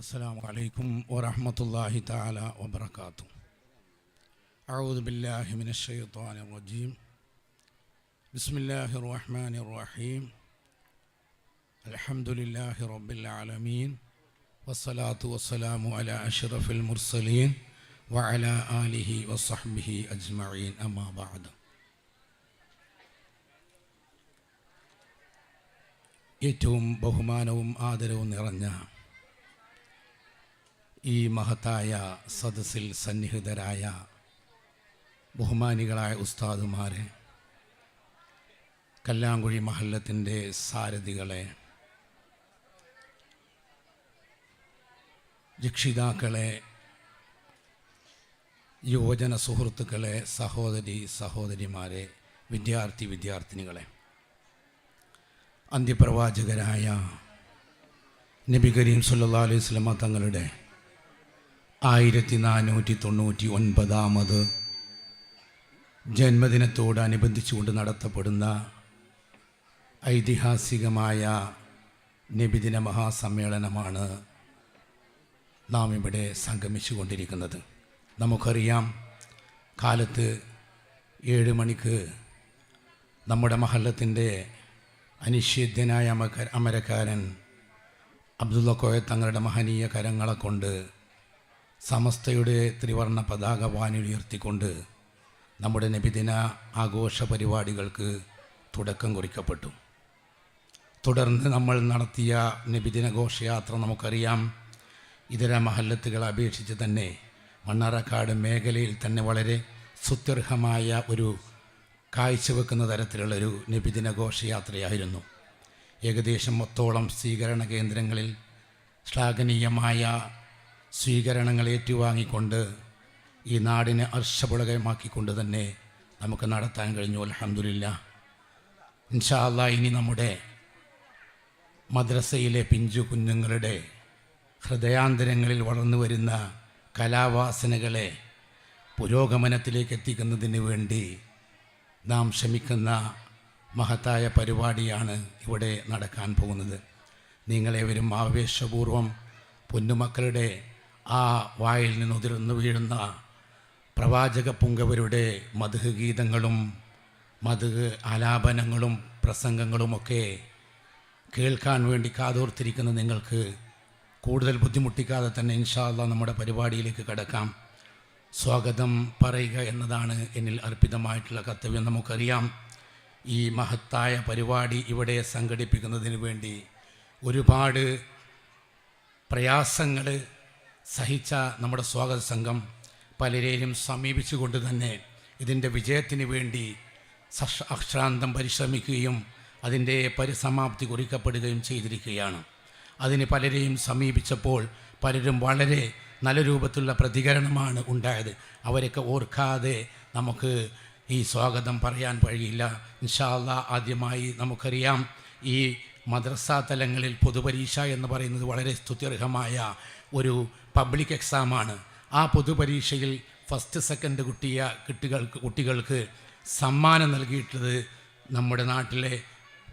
السلام عليكم ورحمة الله تعالى وبركاته أعوذ بالله من الشيطان الرجيم بسم الله الرحمن الرحيم الحمد لله رب العالمين والصلاة والسلام على أشرف المرسلين وعلى آله وصحبه أجمعين أما بعد ഏറ്റവും ബഹുമാനവും ആദരവും നിറഞ്ഞ ഈ മഹത്തായ സദസ്സിൽ സന്നിഹിതരായ ബഹുമാനികളായ ഉസ്താദുമാരെ കല്ലാങ്കുഴി മഹല്ലത്തിന്റെ സാരഥികളെ രക്ഷിതാക്കളെ യുവജന സുഹൃത്തുക്കളെ സഹോദരി സഹോദരിമാരെ വിദ്യാർത്ഥി വിദ്യാർത്ഥിനികളെ അന്ത്യപ്രവാചകരായ നബി കരീം സല്ലാ അലൈഹി സ്വലമ തങ്ങളുടെ ആയിരത്തി നാനൂറ്റി തൊണ്ണൂറ്റി ഒൻപതാമത് ജന്മദിനത്തോടനുബന്ധിച്ചുകൊണ്ട് നടത്തപ്പെടുന്ന ഐതിഹാസികമായ നബിദിന മഹാസമ്മേളനമാണ് നാം ഇവിടെ സംഗമിച്ചു കൊണ്ടിരിക്കുന്നത് നമുക്കറിയാം കാലത്ത് ഏഴ് മണിക്ക് നമ്മുടെ മഹല്ലത്തിന്റെ അനിഷേധ്യനായ അമരക്കാരൻ അബ്ദുള്ള കോയ തങ്ങളുടെ മഹനീയ കരങ്ങളെ കൊണ്ട് സമസ്തയുടെ ത്രിവർണ പതാക വാനിലുയർത്തിക്കൊണ്ട് നമ്മുടെ നബിദിന ആഘോഷ പരിപാടികൾക്ക് തുടക്കം കുറിക്കപ്പെട്ടു. തുടർന്ന് നമ്മൾ നടത്തിയ നബിദിന ഘോഷയാത്ര നമുക്കറിയാം. ഇതര മഹല്ലത്തുകളെ അപേക്ഷിച്ച് തന്നെ മണ്ണാറക്കാട് മേഖലയിൽ തന്നെ വളരെ സുത്യർഹമായ ഒരു കാഴ്ചവെക്കുന്ന തരത്തിലുള്ളൊരു നബിദിന ഘോഷയാത്രയായിരുന്നു. ഏകദേശം മൊത്തോളം സ്വീകരണ കേന്ദ്രങ്ങളിൽ ശ്ലാഘനീയമായ സ്വീകരണങ്ങൾ ഏറ്റുവാങ്ങിക്കൊണ്ട് ഈ നാടിനെ ഹർഷപുളകമാക്കിക്കൊണ്ട് തന്നെ നമുക്ക് നടത്താൻ കഴിഞ്ഞു. അലഹമില്ല ഇൻഷാല്ല ഇനി നമ്മുടെ മദ്രസയിലെ പിഞ്ചു കുഞ്ഞുങ്ങളുടെ ഹൃദയാന്തരങ്ങളിൽ വളർന്നു വരുന്ന കലാവാസനകളെ പുരോഗമനത്തിലേക്ക് എത്തിക്കുന്നതിന് വേണ്ടി നാം ശ്രമിക്കുന്ന മഹത്തായ പരിപാടിയാണ് ഇവിടെ നടക്കാൻ പോകുന്നത്. നിങ്ങളേവരും ആവേശപൂർവം പൊന്നുമക്കളുടെ ആ വായിൽ നിന്ന് വീഴുന്ന പ്രവാചക പുങ്കവരുടെ മധുഹ് ഗീതങ്ങളും മധുഹ് ആലാപനങ്ങളും പ്രസംഗങ്ങളുമൊക്കെ കേൾക്കാൻ വേണ്ടി കാതോർത്തിരിക്കുന്ന നിങ്ങൾക്ക് കൂടുതൽ ബുദ്ധിമുട്ടിക്കാതെ തന്നെ ഇൻഷാല്ല നമ്മുടെ പരിപാടിയിലേക്ക് കടക്കാം. സ്വാഗതം പറയുക എന്നതാണ് എന്നിൽ അർപ്പിതമായിട്ടുള്ള കർത്തവ്യം. നമുക്കറിയാം ഈ മഹത്തായ പരിപാടി ഇവിടെ സംഘടിപ്പിക്കുന്നതിന് വേണ്ടി ഒരുപാട് പ്രയാസങ്ങൾ സഹിച്ച നമ്മുടെ സ്വാഗത സംഘം പലരെയും സമീപിച്ചുകൊണ്ട് തന്നെ ഇതിന്റെ വിജയത്തിന് വേണ്ടി സഷ് അക്ഷാന്തം പരിശ്രമിക്കുകയും അതിന്റെ പരിസമാപ്തി കുറിക്കപ്പെടുകയും ചെയ്തിരിക്കുകയാണ്. അതിന് പലരെയും സമീപിച്ചപ്പോൾ പലരും വളരെ നല്ല രൂപത്തിലുള്ള പ്രതികരണമാണ് ഉണ്ടായത്. അവരൊക്കെ ഓർക്കാതെ നമുക്ക് ഈ സ്വാഗതം പറയാൻ കഴിയില്ല ഇൻഷാല്ല ആദ്യമായി നമുക്കറിയാം ഈ മദ്രസാ തലങ്ങളിൽ പൊതുപരീക്ഷ എന്ന് പറയുന്നത് വളരെ സ്തുത്യർഹമായ ഒരു പബ്ലിക് എക്സാമാണ് ആ പൊതുപരീക്ഷയിൽ ഫസ്റ്റ് സെക്കൻഡ് കുട്ടിയ കുട്ടികൾക്ക് കുട്ടികൾക്ക് സമ്മാനം നൽകിയിട്ടുള്ളത് നമ്മുടെ നാട്ടിലെ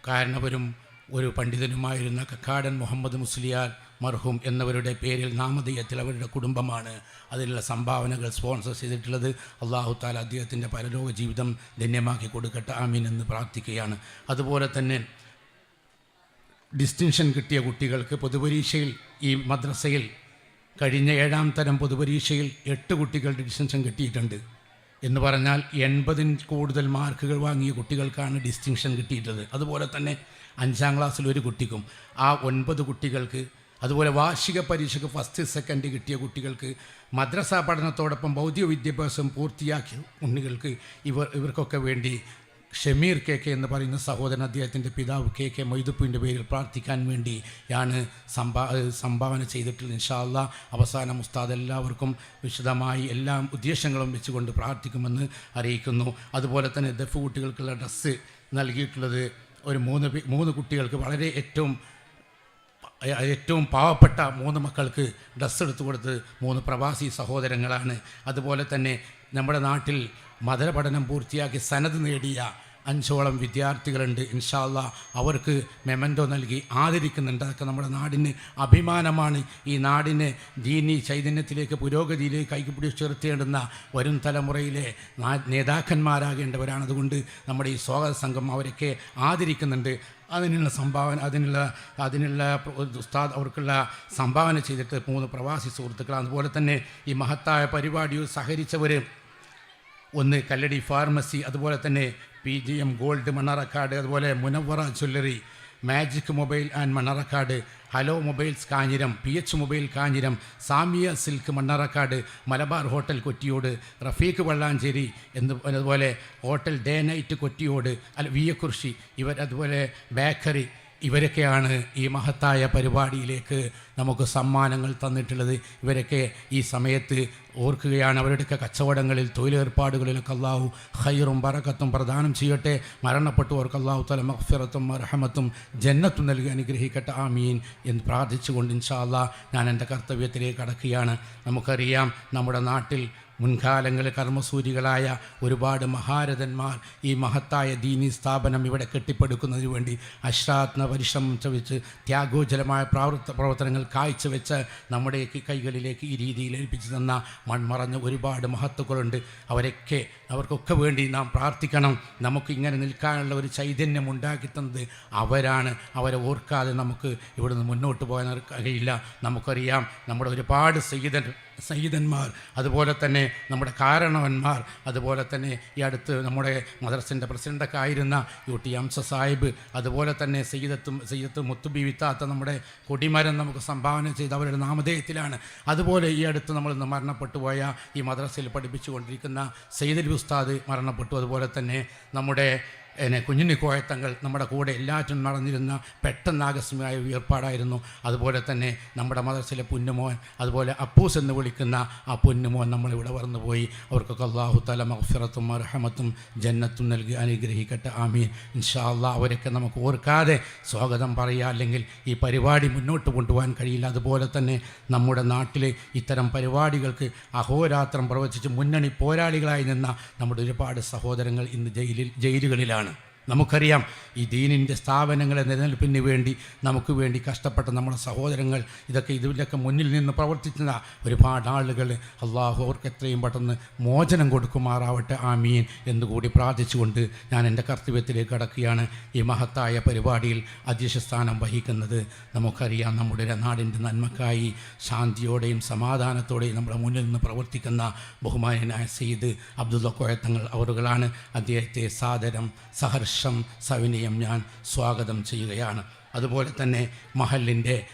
കാരണവരും ഒരു പണ്ഡിതനുമായിരുന്ന കക്കാടൻ മുഹമ്മദ് മുസ്ലിയാർ മർഹൂം എന്നവരുടെ പേരിൽ നാമധേയത്തിൽ അവരുടെ കുടുംബമാണ് അതിനുള്ള സംഭാവനകൾ സ്പോൺസർ ചെയ്തിട്ടുള്ളത്. അള്ളാഹു താല അദ്ദേഹത്തിന്റെ പരലോക ജീവിതം ധന്യമാക്കി കൊടുക്കട്ടെ. ആമീൻ എന്ന് പ്രാർത്ഥിക്കുകയാണ്. അതുപോലെ തന്നെ ഡിസ്റ്റിങ്ഷൻ കിട്ടിയ കുട്ടികൾക്ക് പൊതുപരീക്ഷയിൽ ഈ മദ്രസയിൽ കഴിഞ്ഞ ഏഴാം തരം പൊതുപരീക്ഷയിൽ എട്ട് കുട്ടികളുടെ ഡിസ്റ്റിങ്ഷൻ കിട്ടിയിട്ടുണ്ട്. എന്ന് പറഞ്ഞാൽ എൺപതിന് കൂടുതൽ മാർക്കുകൾ വാങ്ങിയ കുട്ടികൾക്കാണ് ഡിസ്റ്റിങ്ഷൻ കിട്ടിയിട്ടുള്ളത്. അതുപോലെ തന്നെ അഞ്ചാം ക്ലാസ്സിൽ ഒരു കുട്ടിക്കും ആ ഒൻപത് കുട്ടികൾക്ക് അതുപോലെ വാർഷിക പരീക്ഷയ്ക്ക് ഫസ്റ്റ് സെക്കൻഡ് കിട്ടിയ കുട്ടികൾക്ക് മദ്രസ പഠനത്തോടൊപ്പം ഭൗതിക വിദ്യാഭ്യാസം പൂർത്തിയാക്കിയ കുട്ടികൾക്ക് ഇവർ ഇവർക്കൊക്കെ വേണ്ടി ഷമീർ കെ കെ എന്ന് പറയുന്ന സഹോദരൻ അദ്ദേഹത്തിന്റെ പിതാവ് കെ കെ മൊയ്തുപ്പിന്റെ പേരിൽ പ്രാർത്ഥിക്കാൻ വേണ്ടിയാണ് സംഭാ സംഭാവന ചെയ്തിട്ടുള്ളത്. ഇൻഷാല്ല അവസാനം ഉസ്താദ് എല്ലാവർക്കും വിശദമായി എല്ലാ ഉദ്ദേശങ്ങളും വെച്ചുകൊണ്ട് പ്രാർത്ഥിക്കുമെന്ന് അറിയിക്കുന്നു. അതുപോലെ തന്നെ ദഫ് കുട്ടികൾക്കുള്ള ഡ്രസ്സ് നൽകിയിട്ടുള്ളത് ഒരു മൂന്ന് മൂന്ന് കുട്ടികൾക്ക് വളരെ ഏറ്റവും ഏറ്റവും പാവപ്പെട്ട മൂന്ന് മക്കൾക്ക് ഡ്രസ്സ് എടുത്തു കൊടുത്ത് മൂന്ന് പ്രവാസി സഹോദരങ്ങളാണ്. അതുപോലെ തന്നെ നമ്മുടെ നാട്ടിൽ മതപഠനം പൂർത്തിയാക്കി സനത് നേടിയ അഞ്ചോളം വിദ്യാർത്ഥികളുണ്ട്. ഇൻഷാല്ല അവർക്ക് മെമന്റോ നൽകി ആദരിക്കുന്നുണ്ട് അതൊക്കെ നമ്മുടെ നാടിന് അഭിമാനമാണ് ഈ നാടിനെ ദീനി ചൈതന്യത്തിലേക്ക് പുരോഗതിയിലേക്ക് കൈപിടിച്ചുയർത്തേണ്ടുന്ന വരും തലമുറയിലെ നേതാക്കന്മാരാകേണ്ടവരാണ്. അതുകൊണ്ട് നമ്മുടെ ഈ സ്വാഗത സംഘം അവരൊക്കെ ആദരിക്കുന്നുണ്ട്. അതിനുള്ള സംഭാവന അതിനുള്ള അതിനുള്ള ഉസ്താദ് അവർക്കുള്ള സംഭാവന ചെയ്തിട്ട് മൂന്ന് പ്രവാസി സുഹൃത്തുക്കൾ അതുപോലെ തന്നെ ഈ മഹത്തായ പരിപാടിയിൽ സഹകരിച്ചവർ ഒന്ന് കല്ലടി ഫാർമസി അതുപോലെ തന്നെ P G M gold Mannarkkad അതുപോലെ Munavara jewellery magic mobile and Mannarkkad hello mobiles Kanjiram P H mobile Kanjiram Samiya silk Mannarkkad Malabar hotel Kottiyod Rafeeq Valanchery എന്ന് അതുപോലെ ഹോട്ടൽ ഡേ നൈറ്റ് കൊറ്റിയോട് അല്ല വിയക്കുർശി ഇവർ അതുപോലെ ബേക്കറി ഇവരൊക്കെയാണ് ഈ മഹത്തായ പരിപാടിയിലേക്ക് നമുക്ക് സമ്മാനങ്ങൾ തന്നിട്ടുള്ളത്. ഇവരൊക്കെ ഈ സമയത്ത് ഓർക്കുകയാണ് അവരുടെയൊക്കെ കച്ചവടങ്ങളിൽ തൊഴിലേർപ്പാടുകളിലൊക്കെ അള്ളാഹു ഹൈറും ബറക്കത്തും പ്രദാനം ചെയ്യട്ടെ. മരണപ്പെട്ടവർക്ക് അള്ളാഹു തല മഹ്ഫിറത്തും മർഹമത്തും ജന്നത്തും നൽകി അനുഗ്രഹിക്കട്ടെ. ആമീൻ എന്ന് പ്രാർത്ഥിച്ചുകൊണ്ട് ഇൻഷാ ഞാൻ എന്റെ കർത്തവ്യത്തിലേക്ക് കടക്കുകയാണ്. നമുക്കറിയാം നമ്മുടെ നാട്ടിൽ മുൻകാലങ്ങളിൽ കർമ്മസൂരികളായ ഒരുപാട് മഹാരഥന്മാർ ഈ മഹത്തായ ദീനി സ്ഥാപനം ഇവിടെ കെട്ടിപ്പടുക്കുന്നതിന് വേണ്ടി അശ്രാത്ന പരിശ്രമം ചവിച്ച് ത്യാഗോജലമായ പ്രവർത്ത പ്രവർത്തനങ്ങൾ കാഴ്ചവെച്ച് നമ്മുടെ കൈകളിലേക്ക് ഈ രീതിയിൽ ഏൽപ്പിച്ചു തന്ന മൺമറഞ്ഞ ഒരുപാട് മഹത്തുക്കളുണ്ട്. അവരൊക്കെ അവർക്കൊക്കെ വേണ്ടി നാം പ്രാർത്ഥിക്കണം. നമുക്ക് ഇങ്ങനെ നിൽക്കാനുള്ള ഒരു ചൈതന്യം ഉണ്ടാക്കി തന്നത് അവരാണ്. അവരെ ഓർക്കാതെ നമുക്ക് ഇവിടുന്ന് മുന്നോട്ട് പോകാൻ കഴിയില്ല. നമുക്കറിയാം നമ്മുടെ ഒരുപാട് സയ്യിദൻ സയ്യിദന്മാർ അതുപോലെ തന്നെ നമ്മുടെ കാരണവന്മാർ. അതുപോലെ തന്നെ ഈ അടുത്ത് നമ്മുടെ മദ്രസിന്റെ പ്രസിഡന്റൊക്കെ ആയിരുന്ന യു ടി അംസ സാഹിബ്. അതുപോലെ തന്നെ സയ്യിദത്തും സയ്യിദത്ത് മുത്തുബി വിത്താത്ത നമ്മുടെ കൊടിമരം നമുക്ക് സംഭാവന ചെയ്ത അവരുടെ നാമധേയത്തിലാണ്. അതുപോലെ ഈ അടുത്ത് നമ്മൾ മരണപ്പെട്ടു പോയ ഈ മദ്രസയിൽ പഠിപ്പിച്ചുകൊണ്ടിരിക്കുന്ന സയ്യിദ് ഉസ്താദ് മരണപ്പെട്ടു. അതുപോലെ തന്നെ നമ്മുടെ എന്നെ കുഞ്ഞുണ്ണി കോയത്തങ്ങൾ നമ്മുടെ കൂടെ എല്ലാറ്റും നടന്നിരുന്ന പെട്ടെന്ന് ആകസ്മികമായ ഉയർപ്പാടായിരുന്നു. അതുപോലെ തന്നെ നമ്മുടെ മദർസിലെ പുന്നുമോൻ അതുപോലെ അപ്പൂസ് എന്ന് വിളിക്കുന്ന ആ പുന്നുമോൻ നമ്മളിവിടെ വന്നുപോയി. അവർക്കൊക്കെ അള്ളാഹു തല മഹ്ഫിറത്തും അർഹമത്തും ജന്നത്തും നൽകി അനുഗ്രഹിക്കട്ടെ. ആമീൻ. ഇൻഷാ അള്ളാഹ് അവരൊക്കെ നമുക്ക് ഓർക്കാതെ സ്വാഗതം പറയുക അല്ലെങ്കിൽ ഈ പരിപാടി മുന്നോട്ട് കൊണ്ടുപോകാൻ കഴിയില്ല. അതുപോലെ തന്നെ നമ്മുടെ നാട്ടിലെ ഇത്തരം പരിപാടികൾക്ക് അഹോരാത്രം പ്രവചിച്ച് മുന്നണി പോരാളികളായി നിന്ന നമ്മുടെ ഒരുപാട് സഹോദരങ്ങൾ ഇന്ന് ജയിലിൽ ജയിലുകളിലാണ്. നമുക്കറിയാം ഈ ദീനിന്റെ സ്ഥാപനങ്ങളെ നിലനിൽപ്പിന് വേണ്ടി നമുക്ക് വേണ്ടി കഷ്ടപ്പെട്ട നമ്മുടെ സഹോദരങ്ങൾ ഇതൊക്കെ ഇതിലൊക്കെ മുന്നിൽ നിന്ന് പ്രവർത്തിക്കുന്ന ഒരുപാട് ആളുകൾ അള്ളാഹു അവർക്ക് എത്രയും പെട്ടെന്ന് മോചനം കൊടുക്കുമാറാവട്ടെ ആ മീൻ എന്നുകൂടി പ്രാർത്ഥിച്ചുകൊണ്ട് ഞാൻ എന്റെ കർത്തവ്യത്തിലേക്ക് കടക്കുകയാണ്. ഈ മഹത്തായ പരിപാടിയിൽ അധ്യക്ഷസ്ഥാനം വഹിക്കുന്നത് നമുക്കറിയാം നമ്മുടെ നാടിന്റെ നന്മക്കായി ശാന്തിയോടെയും സമാധാനത്തോടെയും നമ്മുടെ മുന്നിൽ നിന്ന് പ്രവർത്തിക്കുന്ന ബഹുമാനായ സെയ്ദ് അബ്ദുള്ള കോയത്തങ്ങൾ അവറുകളാണ്. അദ്ദേഹത്തെ സാദരം സഹർഷം സവിനയം ഞാൻ സ്വാഗതം ചെയ്യുകയാണ്. അതുപോലെ തന്നെ മഹലിന്റെ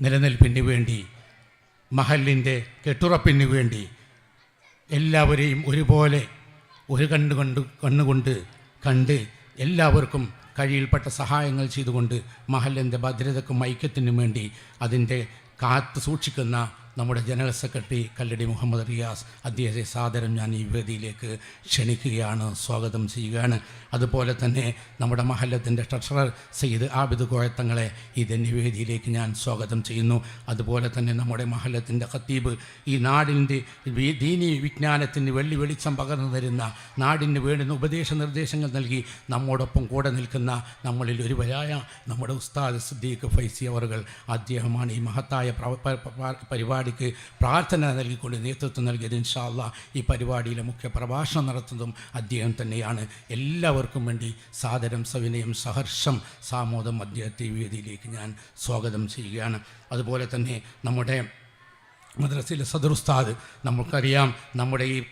നിലനിൽപ്പിന് വേണ്ടി മഹലിന്റെ കെട്ടുറപ്പിന് വേണ്ടി എല്ലാവരെയും ഒരുപോലെ ഒരു കണ്ണുകൊണ്ട് കണ്ണുകൊണ്ട് കണ്ട് എല്ലാവർക്കും കഴിയിൽപ്പെട്ട സഹായങ്ങൾ ചെയ്തുകൊണ്ട് മഹലിന്റെ ഭദ്രതക്കും ഐക്യത്തിനും വേണ്ടി അതിന്റെ കാത്തു സൂക്ഷിക്കുന്ന നമ്മുടെ ജനറൽ സെക്രട്ടറി കല്ലടി മുഹമ്മദ് റിയാസ് അദ്ദേഹത്തെ സാദരം ഞാൻ ഈ വേദിയിലേക്ക് ക്ഷണിക്കുകയാണ് സ്വാഗതം ചെയ്യുകയാണ്. അതുപോലെ തന്നെ നമ്മുടെ മഹല്ലത്തിന്റെ ട്രഷറർ സയ്യിദ് ആബിദ് കോയത്തങ്ങളെ ഈ ധന്യവേദിയിലേക്ക് ഞാൻ സ്വാഗതം ചെയ്യുന്നു. അതുപോലെ തന്നെ നമ്മുടെ മഹല്ലത്തിന്റെ ഖത്തീബ് ഈ നാടിന്റെ ദീനി വിജ്ഞാനത്തിന് വെള്ളി വെളിച്ചം പകർന്നു തരുന്ന നാടിന് വേണ്ടുന്ന ഉപദേശ നിർദ്ദേശങ്ങൾ നൽകി നമ്മോടൊപ്പം കൂടെ നിൽക്കുന്ന നമ്മളിൽ ഒരുവരായ നമ്മുടെ ഉസ്താദ് സിദ്ദീഖ് ഫൈസി അവറുകൾ അദ്ദേഹമാണ് ഈ മഹത്തായ പ്രവ- പ- പ- പരിപാടിക്ക് പ്രാർത്ഥന നൽകിക്കൊണ്ട് നേതൃത്വം നൽകിയത് ഇൻഷാല്ല ഈ പരിപാടിയിലെ മുഖ്യ പ്രഭാഷണം നടത്തുന്നതും അദ്ദേഹം തന്നെയാണ്. എല്ലാവർക്കും വേണ്ടി സാദരം സവിനയം സഹർഷം സാമോദം അദ്ദേഹത്തെ വേദിയിലേക്ക് ഞാൻ സ്വാഗതം ചെയ്യുകയാണ്. അതുപോലെ തന്നെ നമ്മുടെ മദ്രസയിലെ സദറുസ്താദ് നമുക്കറിയാം നമ്മുടെ ഈ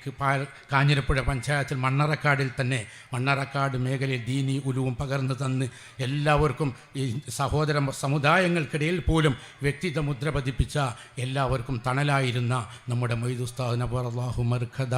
കാഞ്ഞിരപ്പുഴ പഞ്ചായത്തിൽ മണ്ണറക്കാടിൽ തന്നെ മണ്ണറക്കാട് മേഖലയിൽ ദീനി ഉലുവും പകർന്നു തന്ന് എല്ലാവർക്കും ഈ സഹോദര സമുദായങ്ങൾക്കിടയിൽ പോലും വ്യക്തിത്വ മുദ്ര പതിപ്പിച്ച എല്ലാവർക്കും തണലായിരുന്ന നമ്മുടെ മൊയ്ദുസ്താദ് നബർ അള്ളാഹു മർഖദ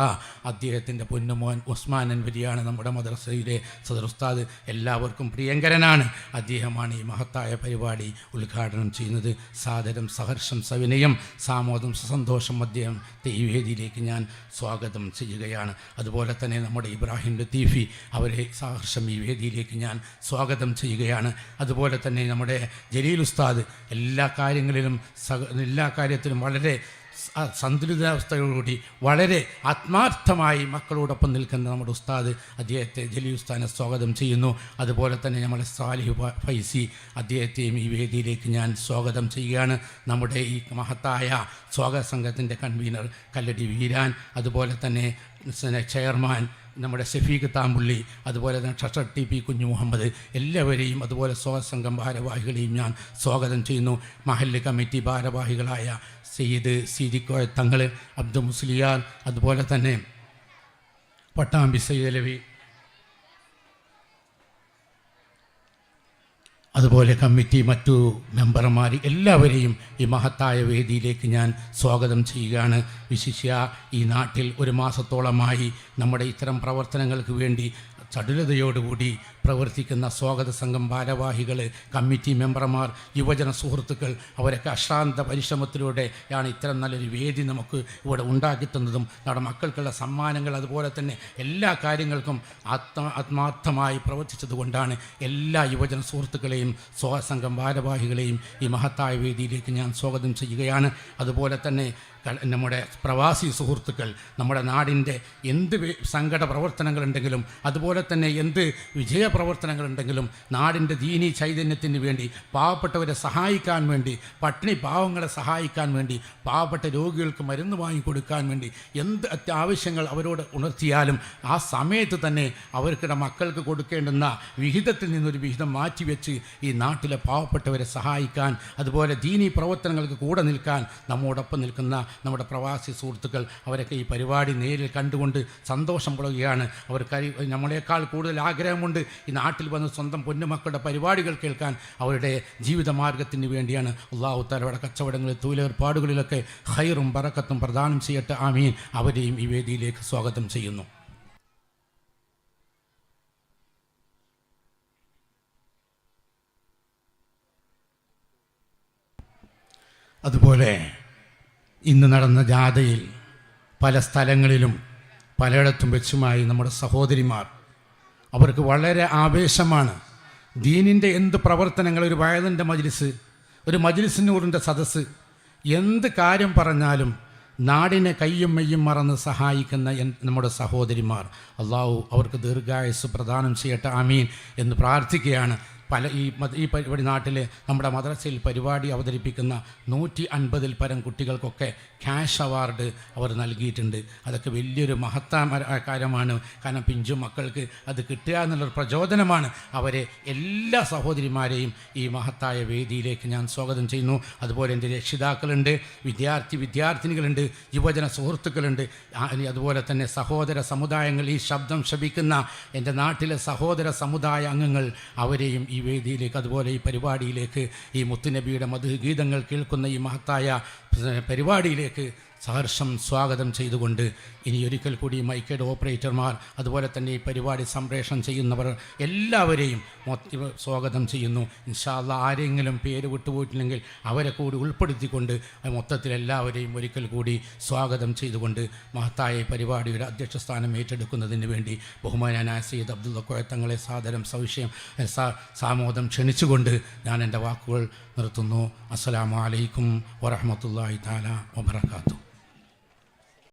അദ്ദേഹത്തിന്റെ പൊന്നുമോൻ ഉസ്മാൻ അൻവരിയാണ് നമ്മുടെ മദ്രസയിലെ സദറുസ്താദ് എല്ലാവർക്കും പ്രിയങ്കരനാണ്. അദ്ദേഹമാണ് ഈ മഹത്തായ പരിപാടി ഉദ്ഘാടനം ചെയ്യുന്നത്. സാദരം സഹർഷം സവിനയം സാമോദം സന്തോഷം അദ്ദേഹം ഈ വേദിയിലേക്ക് ഞാൻ സ്വാഗതം ചെയ്യുകയാണ്. അതുപോലെ തന്നെ നമ്മുടെ ഇബ്രാഹിം ലത്തീഫി അവരെ സഹർഷം ഈ വേദിയിലേക്ക് ഞാൻ സ്വാഗതം ചെയ്യുകയാണ്. അതുപോലെ തന്നെ നമ്മുടെ ജലീൽ ഉസ്താദ് എല്ലാ കാര്യങ്ങളിലും എല്ലാ കാര്യത്തിലും വളരെ സന്തുലിതാവസ്ഥയോടുകൂടി വളരെ ആത്മാർത്ഥമായി മക്കളോടൊപ്പം നിൽക്കുന്ന നമ്മുടെ ഉസ്താദ് അദ്ദേഹത്തെ ജലി ഉസ്താനെ സ്വാഗതം ചെയ്യുന്നു. അതുപോലെ തന്നെ നമ്മുടെ സാലിഹ് ഫൈസി അദ്ദേഹത്തെയും ഈ വേദിയിലേക്ക് ഞാൻ സ്വാഗതം ചെയ്യുകയാണ്. നമ്മുടെ ഈ മഹത്തായ സ്വാഗത സംഘത്തിന്റെ കൺവീനർ കല്ലടി വീരാൻ അതുപോലെ തന്നെ ചെയർമാൻ നമ്മുടെ ഷെഫീഖ് താമ്പുള്ളി അതുപോലെ തന്നെ ഷഷർ ടി പി കുഞ്ഞു മുഹമ്മദ് എല്ലാവരെയും അതുപോലെ സ്വാഗത സംഘം ഭാരവാഹികളെയും ഞാൻ സ്വാഗതം ചെയ്യുന്നു. മഹല്ല് കമ്മിറ്റി ഭാരവാഹികളായ സെയ്ദ് സിരിക്കോയ തങ്ങൾ അബ്ദു മുസ്ലിയാർ അതുപോലെ തന്നെ പട്ടാമ്പി സയ്യിദലവി അതുപോലെ കമ്മിറ്റി മറ്റു മെമ്പർമാർ എല്ലാവരെയും ഈ മഹത്തായ വേദിയിലേക്ക് ഞാൻ സ്വാഗതം ചെയ്യുകയാണ്. വിശിഷ്യ ഈ നാട്ടിൽ ഒരു മാസത്തോളമായി നമ്മുടെ ഇത്തരം പ്രവർത്തനങ്ങൾക്ക് വേണ്ടി ചടുലതയോടുകൂടി പ്രവർത്തിക്കുന്ന സ്വാഗത സംഘം ഭാരവാഹികൾ കമ്മിറ്റി മെമ്പർമാർ യുവജന സുഹൃത്തുക്കൾ അവരൊക്കെ അശ്രാന്ത പരിശ്രമത്തിലൂടെയാണ് ഇത്തരം നല്ലൊരു വേദി നമുക്ക് ഇവിടെ ഉണ്ടാക്കിത്തന്നതും നമ്മുടെ മക്കൾക്കുള്ള സമ്മാനങ്ങൾ അതുപോലെ തന്നെ എല്ലാ കാര്യങ്ങൾക്കും ആത്മ ആത്മാർത്ഥമായി പ്രവർത്തിച്ചതുകൊണ്ടാണ് എല്ലാ യുവജന സുഹൃത്തുക്കളെയും സ്വാഗത സംഘം ഭാരവാഹികളെയും ഈ മഹത്തായ വേദിയിലേക്ക് ഞാൻ സ്വാഗതം ചെയ്യുകയാണ്. അതുപോലെ തന്നെ നമ്മുടെ പ്രവാസി സുഹൃത്തുക്കൾ നമ്മുടെ നാടിന്റെ എന്ത് സങ്കട പ്രവർത്തനങ്ങളുണ്ടെങ്കിലും അതുപോലെ തന്നെ എന്ത് വിജയ പ്രവർത്തനങ്ങളുണ്ടെങ്കിലും നാടിന്റെ ദീനി ചൈതന്യത്തിന് വേണ്ടി പാവപ്പെട്ടവരെ സഹായിക്കാൻ വേണ്ടി പട്ടിണി പാവങ്ങളെ സഹായിക്കാൻ വേണ്ടി പാവപ്പെട്ട രോഗികൾക്ക് മരുന്ന് വാങ്ങിക്കൊടുക്കാൻ വേണ്ടി എന്ത് അത്യാവശ്യങ്ങൾ അവരോട് ഉണർത്തിയാലും ആ സമയത്ത് തന്നെ അവർക്കിടെ മക്കൾക്ക് കൊടുക്കേണ്ടുന്ന വിഹിതത്തിൽ നിന്നൊരു വിഹിതം മാറ്റിവെച്ച് ഈ നാട്ടിലെ പാവപ്പെട്ടവരെ സഹായിക്കാൻ അതുപോലെ ദീനി പ്രവർത്തനങ്ങൾക്ക് കൂടെ നിൽക്കാൻ നമ്മോടൊപ്പം നിൽക്കുന്ന നമ്മുടെ പ്രവാസി സുഹൃത്തുക്കൾ അവരൊക്കെ ഈ പരിപാടി നേരിൽ കണ്ടുകൊണ്ട് സന്തോഷം പുളകുകയാണ് അവർ കരി നമ്മളെക്കാൾ കൂടുതൽ ആഗ്രഹമുണ്ട് ഈ നാട്ടിൽ വന്ന് സ്വന്തം പൊന്നുമക്കളുടെ പരിപാടികൾ കേൾക്കാൻ അവരുടെ ജീവിതമാർഗത്തിന് വേണ്ടിയാണ്. അള്ളാഹു തലവട കച്ചവടങ്ങളിൽ തൊഴിലേർപ്പാടുകളിലൊക്കെ ഹൈറും ബറക്കത്തും പ്രദാനം ചെയ്യട്ടെ ആമീൻ. അവരെയും ഈ വേദിയിലേക്ക് സ്വാഗതം ചെയ്യുന്നു. അതുപോലെ ഇന്ന് നടന്ന ജാഥയിൽ പല സ്ഥലങ്ങളിലും പലയിടത്തും വെച്ചുമായി നമ്മുടെ സഹോദരിമാർ. അവർക്ക് വളരെ ആവേശമാണ്. ദീനിന്റെ എന്ത് പ്രവർത്തനങ്ങൾ ഒരു വയതിന്റെ മജ്ലിസ് ഒരു മജ്ലിസിനൂറിന്റെ സദസ്സ്. എന്ത് കാര്യം പറഞ്ഞാലും നാടിനെ കയ്യും മെയ്യും മറന്ന് സഹായിക്കുന്ന നമ്മുടെ സഹോദരിമാർ. അള്ളാഹു അവർക്ക് ദീർഘായുസ് പ്രദാനം ചെയ്യട്ടെ ആമീൻ എന്ന് പ്രാർത്ഥിക്കുകയാണ്. പല ഈ ഈ പരിപാടി നാട്ടിൽ നമ്മുടെ മദ്രസയിൽ പരിപാടി അവതരിപ്പിക്കുന്ന നൂറ്റി അൻപതിൽ പരം കുട്ടികൾക്കൊക്കെ ക്യാഷ് അവാർഡ് അവർ നൽകിയിട്ടുണ്ട്. അതൊക്കെ വലിയൊരു മഹത്തായ കാര്യമാണ്. കാരണം പിഞ്ചു മക്കൾക്ക് അത് കിട്ടുക എന്നുള്ളൊരു പ്രചോദനമാണ്. അവരെ എല്ലാ സഹോദരിമാരെയും ഈ മഹത്തായ വേദിയിലേക്ക് ഞാൻ സ്വാഗതം ചെയ്യുന്നു. അതുപോലെ എന്റെ രക്ഷിതാക്കളുണ്ട് വിദ്യാർത്ഥി വിദ്യാർത്ഥിനികളുണ്ട് യുവജന സുഹൃത്തുക്കളുണ്ട്. അതുപോലെ തന്നെ സഹോദര സമുദായങ്ങൾ ഈ ശബ്ദം ശപിക്കുന്ന എന്റെ നാട്ടിലെ സഹോദര സമുദായ അംഗങ്ങൾ അവരെയും ഈ വേദിയിലേക്ക് അതുപോലെ ഈ പരിപാടിയിലേക്ക് ഈ മുത്തുനബിയുടെ മധുഗീതങ്ങൾ കേൾക്കുന്ന ഈ മഹത്തായ പരിപാടിയിലേക്ക് സഹർഷം സ്വാഗതം ചെയ്തുകൊണ്ട് ഇനി ഒരിക്കൽ കൂടി മൈക്കേഡ് ഓപ്പറേറ്റർമാർ അതുപോലെ തന്നെ ഈ പരിപാടി സംപ്രേഷണം ചെയ്യുന്നവർ എല്ലാവരെയും സ്വാഗതം ചെയ്യുന്നു. ഇൻഷാല്ല ആരെങ്കിലും പേര് വിട്ടുപോയിട്ടില്ലെങ്കിൽ അവരെ കൂടി ഉൾപ്പെടുത്തിക്കൊണ്ട് മൊത്തത്തിൽ എല്ലാവരെയും ഒരിക്കൽ കൂടി സ്വാഗതം ചെയ്തുകൊണ്ട് മഹത്തായ പരിപാടിയുടെ അധ്യക്ഷ സ്ഥാനം ഏറ്റെടുക്കുന്നതിന് വേണ്ടി ബഹുമാനായ സയ്യിദ് അബ്ദുള്ള കോയത്തങ്ങളെ സാദരം സവിഷയം സാമോദം ക്ഷണിച്ചുകൊണ്ട് ഞാൻ എന്റെ വാക്കുകൾ നിർത്തുന്നു. അസ്സലാമു അലൈക്കും വറഹമത്തല്ലാഹി താല വബർക്കാത്തു